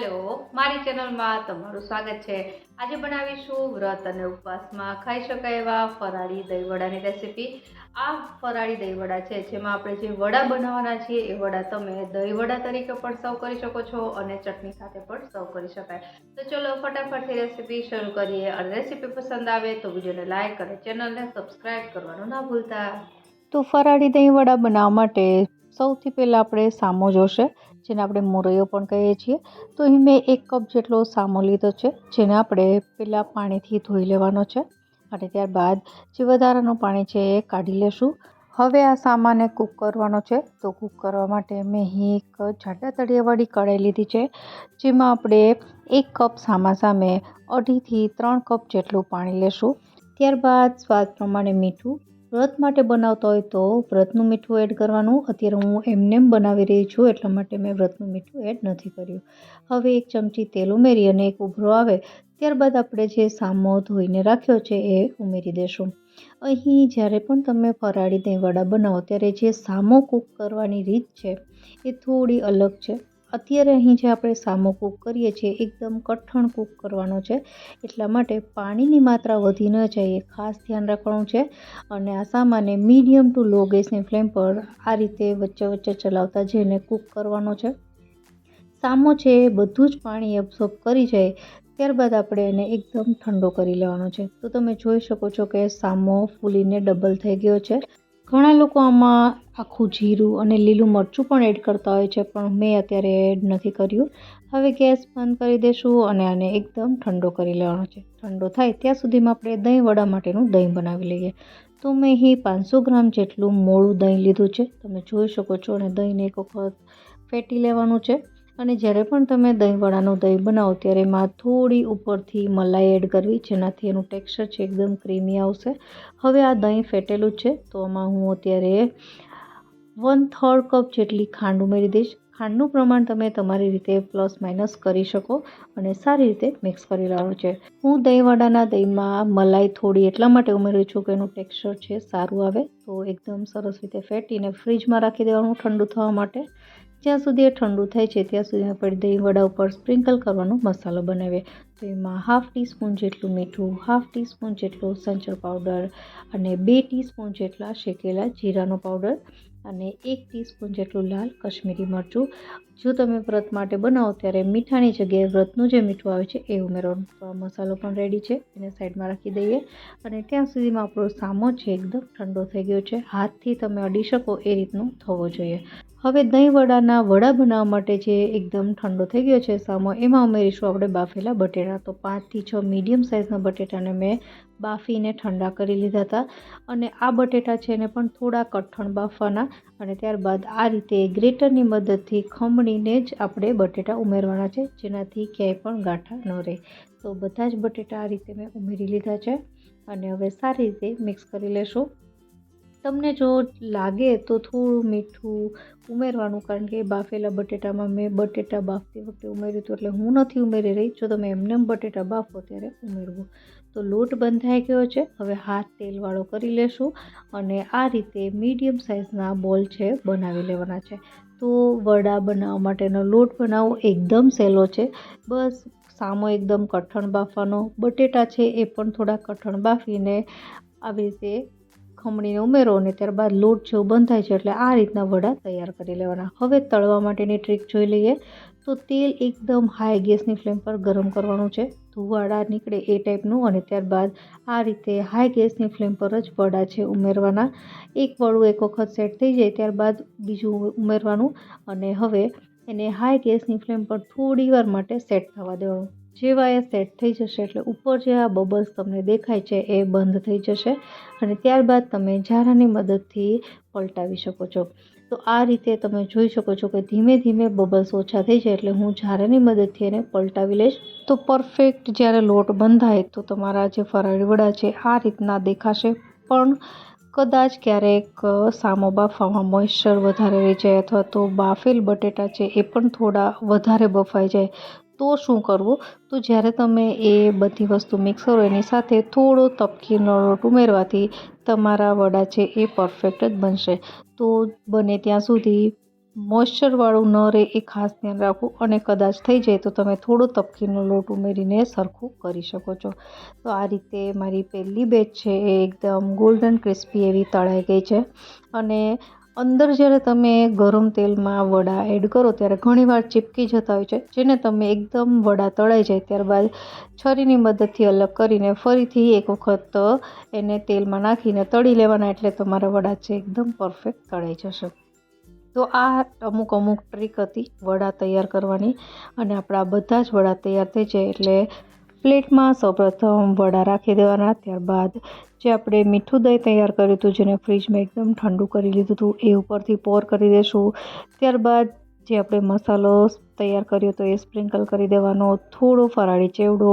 ચેનલમાં તમારું સ્વાગત છે. આજે બનાવીશું વ્રત અને ઉપવાસમાં ખાઈ શકાય એવા ફરાળી દહીંવડાની રેસીપી. આ ફરાળી દહીંવડા છે, જેમાં આપણે જે વડા બનાવવાના છીએ, એ વડા તમે દહીંવડા તરીકે પણ સર્વ કરી શકો છો અને ચટણી સાથે પણ સર્વ કરી શકાય. તો ચલો ફટાફટથી રેસીપી શરૂ કરીએ. અને રેસીપી પસંદ આવે તો વિડીયોને લાઇક અને ચેનલને સબસ્ક્રાઈબ કરવાનું ના ભૂલતા. તો ફરાળી દહીંવડા બનાવવા માટે સૌથી પહેલાં આપણે સામો જોશે. જેને આપણે મોરૈયો પણ કહીએ છીએ. તો અહીં મેં એક કપ જેટલો સામો લીધો છે, જેને આપણે પહેલાં પાણીથી ધોઈ લેવાનો છે અને ત્યારબાદ જે વધારાનું પાણી છે એ કાઢી લેશું. હવે આ સામાને કૂક કરવાનો છે. તો કૂક કરવા માટે મેં અહીં એક જાડા તળિયાવાળી કઢાઈ લીધી છે, જેમાં આપણે એક કપ સામા સામે અઢીથી ત્રણ કપ જેટલું પાણી લેશું. ત્યારબાદ સ્વાદ પ્રમાણે મીઠું વ્રત માટે બનાવતા હોય તો વ્રતનું મીઠું એડ કરવાનું. અત્યારે હું એમનેમ બનાવી રહી છું, એટલા માટે મેં વ્રતનું મીઠું એડ નથી કર્યું. હવે એક ચમચી તેલ ઉમેરી અને એક ઉભરો આવે. ત્યારબાદ આપણે જે સામો ધોઈને રાખ્યો છે એ ઉમેરી દેશું. અહીં જ્યારે પણ તમે ફરાળી દહીં વડા બનાવો, ત્યારે જે સામો કૂક કરવાની રીત છે એ થોડી અલગ છે. અત્યારે અહીં જે આપણે સામો કૂક કરીએ છીએ, એકદમ કઠણ કૂક કરવાનો છે. એટલા માટે પાણીની માત્રા વધી ન જાય એ ખાસ ધ્યાન રાખવાનું છે. અને આ સામાને મીડિયમ ટુ લો ગેસની ફ્લેમ પર આ રીતે વચ્ચે વચ્ચે ચલાવતા જઈને કૂક કરવાનો છે. સામો છે એ બધું જ પાણી એબ્સોર્બ કરી જાય, ત્યારબાદ આપણે એને એકદમ ઠંડો કરી લેવાનો છે. તો તમે જોઈ શકો છો કે સામો ફૂલીને ડબલ થઈ ગયો છે. ઘણા લોકો આમાં આખું જીરું અને લીલું મરચું પણ એડ કરતા હોય છે, પણ મેં અત્યારે એડ નથી કર્યું. હવે ગેસ બંધ કરી દઈશું અને આને એકદમ ઠંડો કરી લેવાનો છે. ઠંડો થાય ત્યાં સુધીમાં આપણે દહીં વડા માટેનું દહીં બનાવી લઈએ. તો મેં અહીં પાંચસો ગ્રામ જેટલું મોળું દહીં લીધું છે. તમે જોઈ શકો છો અને દહીંને એક વખત ફેટી લેવાનું છે. અને જ્યારે પણ તમે દહીંવડાનું દહીં બનાવો ત્યારે એમાં થોડી ઉપરથી મલાઈ એડ કરવી, જેનાથી એનું ટેક્સચર છે એકદમ ક્રીમી આવશે. હવે આ દહીં ફેટેલું છે, તો આમાં હું અત્યારે વન થર્ડ કપ જેટલી ખાંડ ઉમેરી દઈશ. ખાંડનું પ્રમાણ તમે તમારી રીતે પ્લસ માઇનસ કરી શકો અને સારી રીતે મિક્સ કરી લેવાનું છે. હું દહીંવડાના દહીંમાં મલાઈ થોડી એટલા માટે ઉમેરું છું કે એનું ટેક્સચર છે સારું આવે, તો એકદમ સરસ રીતે ફેટીને ફ્રીજમાં રાખી દેવાનું ઠંડુ થવા માટે. જ્યાં સુધી એ ઠંડુ થાય છે, ત્યાં સુધી આપણે દહીં વડા ઉપર સ્પ્રિંકલ કરવાનો મસાલો બનાવીએ. તો એમાં હાફ ટીસ્પૂન જેટલું મીઠું, હાફ ટીસ્પૂન જેટલો સંચર પાવડર અને બે ટીસ્પૂન જેટલા શેકેલા જીરાનો પાવડર અને એક ટીસ્પૂન જેટલું લાલ કશ્મીરી મરચું. જો તમે વ્રત માટે બનાવો ત્યારે મીઠાની જગ્યાએ વ્રતનું જે મીઠું આવે છે, એ ઉમેરવાનો મસાલો પણ રેડી છે. એને સાઈડમાં રાખી દઈએ અને ત્યાં સુધીમાં આપણો સામો છે, એકદમ ઠંડો થઈ ગયો છે. હાથથી તમે અડી શકો એ રીતનું થવો જોઈએ. હવે દહીં વડાના વડા બનાવવા માટે જે એકદમ ઠંડો થઈ ગયો છે સામો, એમાં ઉમેરીશું આપણે બાફેલા બટેટા. તો પાંચથી છ મીડિયમ સાઇઝના બટેટાને મેં બાફીને ઠંડા કરી લીધા હતા. અને આ બટેટા છે એને પણ થોડા કઠણ બાફવાના. અને ત્યારબાદ આ રીતે ગ્રેટરની મદદથી ખમણીને જ આપણે બટેટા ઉમેરવાના છે, જેનાથી ક્યાંય પણ ગાંઠા ન રહે. તો બધા જ બટેટા આ રીતે મેં ઉમેરી લીધા છે. અને હવે સારી રીતે મિક્સ કરી લેશું. તમને જો લાગે તો થોડું મીઠું ઉમેરવાનું, કારણ કે બાફેલા બટેટામાં મેં બટેટા બાફતી વખતે ઉમેર્યું હતું, એટલે હું નથી ઉમેરી રહી. જો તમે એમને બટેટા બાફો ત્યારે ઉમેરવું. તો લોટ બંધાઈ ગયો છે. હવે હાથ તેલવાળો કરી લેશું અને આ રીતે મીડિયમ સાઇઝના બોલ છે બનાવી લેવાના છે. તો વડા બનાવવા માટેનો લોટ બનાવવો એકદમ સહેલો છે. બસ સામો એકદમ કઠણ બાફવાનો. બટેટા છે એ પણ થોડા કઠણ બાફીને આવી રીતે ખમણીને ઉમેરો અને ત્યારબાદ લોટ જેવો બંધાય છે એટલે આ રીતના વડા તૈયાર કરી લેવાના. હવે તળવા માટેની ટ્રીક જોઈ લઈએ. તો તેલ એકદમ હાઈ ગેસની ફ્લેમ પર ગરમ કરવાનું છે. ધુવાડા નીકળે એ ટાઈપનું અને ત્યારબાદ આ રીતે હાઈ ગેસની ફ્લેમ પર જ વડા છે ઉમેરવાના. એક વડું એક વખત સેટ થઈ જાય ત્યારબાદ બીજું ઉમેરવાનું અને હવે એને હાઈ ગેસની ફ્લેમ પર થોડી વાર માટે સેટ થવા દેવાનું. જેવા એ સેટ થઈ જશે એટલે ઉપર જે આ બબલ્સ તમને દેખાય છે એ બંધ થઈ જશે અને ત્યારબાદ તમે ઝારાની મદદથી પલટાવી શકો છો. તો આ રીતે તમે જોઈ શકો છો કે ધીમે ધીમે બબલ્સ ઓછા થઈ જાય એટલે હું ઝારાની મદદથી એને પલટાવી લઈશ. તો પરફેક્ટ જ્યારે લોટ બંધાય તો તમારા જે ફરાળી વડા છે આ રીતના દેખાશે. પણ કદાચ ક્યારેક સામો બાફવામાં મોઇશ્ચર વધારે રહી જાય અથવા તો બાફેલ બટેટા છે એ પણ થોડા વધારે બફાઈ જાય. તો શું કરવું? તો જ્યારે તમે એ બધી વસ્તુ મિક્સ કરો એની સાથે થોડો તપકીનો લોટ ઉમેરવાથી તમારા વડા છે એ પરફેક્ટ જ બનશે. તો બને ત્યાં સુધી મોઇશ્ચરવાળું ન રહે એ ખાસ ધ્યાન રાખવું અને કદાચ થઈ જાય તો તમે થોડો તપકીનો લોટ ઉમેરીને સરખું કરી શકો છો. તો આ રીતે મારી પહેલી બેચ છે એ એકદમ ગોલ્ડન ક્રિસ્પી એવી તળાઈ ગઈ છે. અને અંદર જ્યારે તમે ગરમ તેલમાં વડા એડ કરો, ત્યારે ઘણીવાર ચીપકી જતા હોય છે, જેને તમે એકદમ વડા તળાઈ જાય, ત્યારબાદ છરીની મદદથી અલગ કરીને ફરીથી એક વખત એને તેલમાં નાખીને તળી લેવાના, એટલે તમારા વડા છે એકદમ પરફેક્ટ તળાઈ જશે. તો આ અમુક અમુક ટ્રીક હતી વડા તૈયાર કરવાની, અને આપણા બધા જ વડા તૈયાર થઈ જાય, એટલે પ્લેટમાં સૌપ્રથમ વડા રાખી દેવાના, ત્યારબાદ જે આપણે મીઠું દહીં તૈયાર કર્યું હતું, જેને ફ્રીજમાં એકદમ ઠંડુ કરી લીધું હતું, એ ઉપરથી પોર કરી દઈશું ત્યારબાદ જે આપણે મસાલો તૈયાર કર્યો હતો, એ સ્પ્રિંકલ કરી દેવાનો, થોડો ફરાળી ચેવડો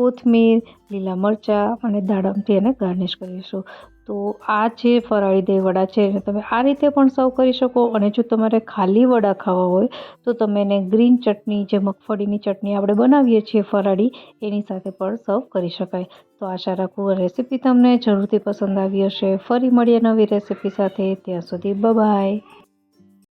કોથમીર, લીલા મરચાં અને દાડમથી એને ગાર્નિશ કરીશું. તો આ જે ફરાળી દહીં વડા છે એને તમે આ રીતે પણ સર્વ કરી શકો અને જો તમારે ખાલી વડા ખાવા હોય, તો તમે એને ગ્રીન ચટણી, જે મગફળીની ચટણી આપણે બનાવીએ છીએ ફરાળી, એની સાથે પણ સર્વ કરી શકાય. તો આશા રાખું રેસીપી તમને જરૂરથી પસંદ આવી હશે. ફરી મળીએ નવી રેસીપી સાથે. ત્યાં સુધી બાય